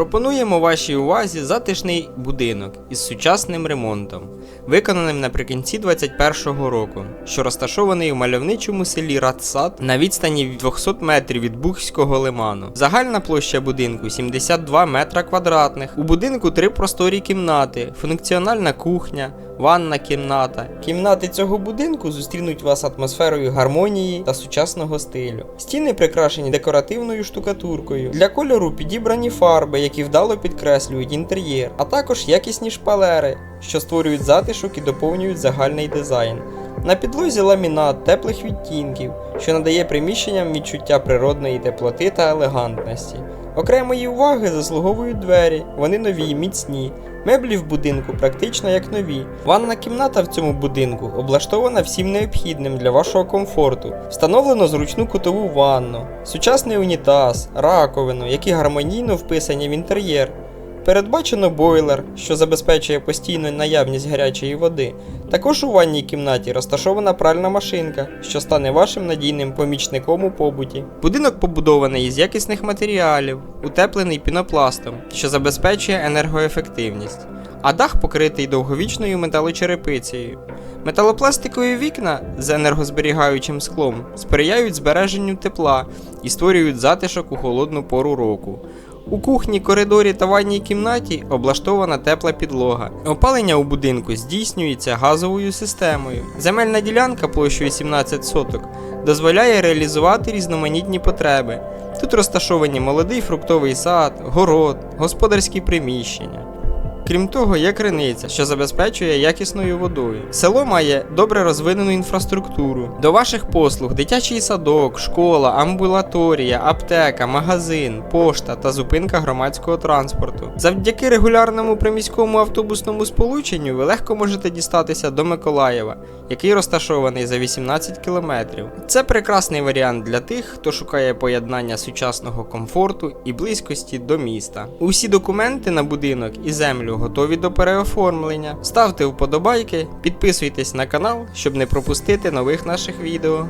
Пропонуємо вашій увазі затишний будинок із сучасним ремонтом, виконаним наприкінці 2021 року, що розташований у мальовничому селі Радсад на відстані 200 метрів від Бухського лиману. Загальна площа будинку 72 метра квадратних. У будинку три просторі кімнати, функціональна кухня, ванна кімната. Кімнати цього будинку зустрінуть вас атмосферою гармонії та сучасного стилю. Стіни прикрашені декоративною штукатуркою. Для кольору підібрані фарби, які вдало підкреслюють інтер'єр, а також якісні шпалери, що створюють затишок і доповнюють загальний дизайн. На підлозі ламінат теплих відтінків, що надає приміщенням відчуття природної теплоти та елегантності. Окремої уваги заслуговують двері, вони нові міцні. Меблі в будинку практично як нові. Ванна кімната в цьому будинку облаштована всім необхідним для вашого комфорту. Встановлено зручну кутову ванну, сучасний унітаз, раковину, які гармонійно вписані в інтер'єр. Передбачено бойлер, що забезпечує постійну наявність гарячої води. Також у ванній кімнаті розташована пральна машинка, що стане вашим надійним помічником у побуті. Будинок побудований із якісних матеріалів, утеплений пінопластом, що забезпечує енергоефективність, а дах покритий довговічною металочерепицею. Металопластикові вікна з енергозберігаючим склом сприяють збереженню тепла і створюють затишок у холодну пору року. У кухні, коридорі та ванній кімнаті облаштована тепла підлога. Опалення у будинку здійснюється газовою системою. Земельна ділянка площею 17 соток дозволяє реалізувати різноманітні потреби. Тут розташовані молодий фруктовий сад, город, господарські приміщення. Крім того, є криниця, що забезпечує якісною водою. Село має добре розвинену інфраструктуру. До ваших послуг дитячий садок, школа, амбулаторія, аптека, магазин, пошта та зупинка громадського транспорту. Завдяки регулярному приміському автобусному сполученню ви легко можете дістатися до Миколаєва, який розташований за 18 кілометрів. Це прекрасний варіант для тих, хто шукає поєднання сучасного комфорту і близькості до міста. Усі документи на будинок і землю готові до переоформлення. Ставте вподобайки, підписуйтесь на канал, щоб не пропустити нових наших відео.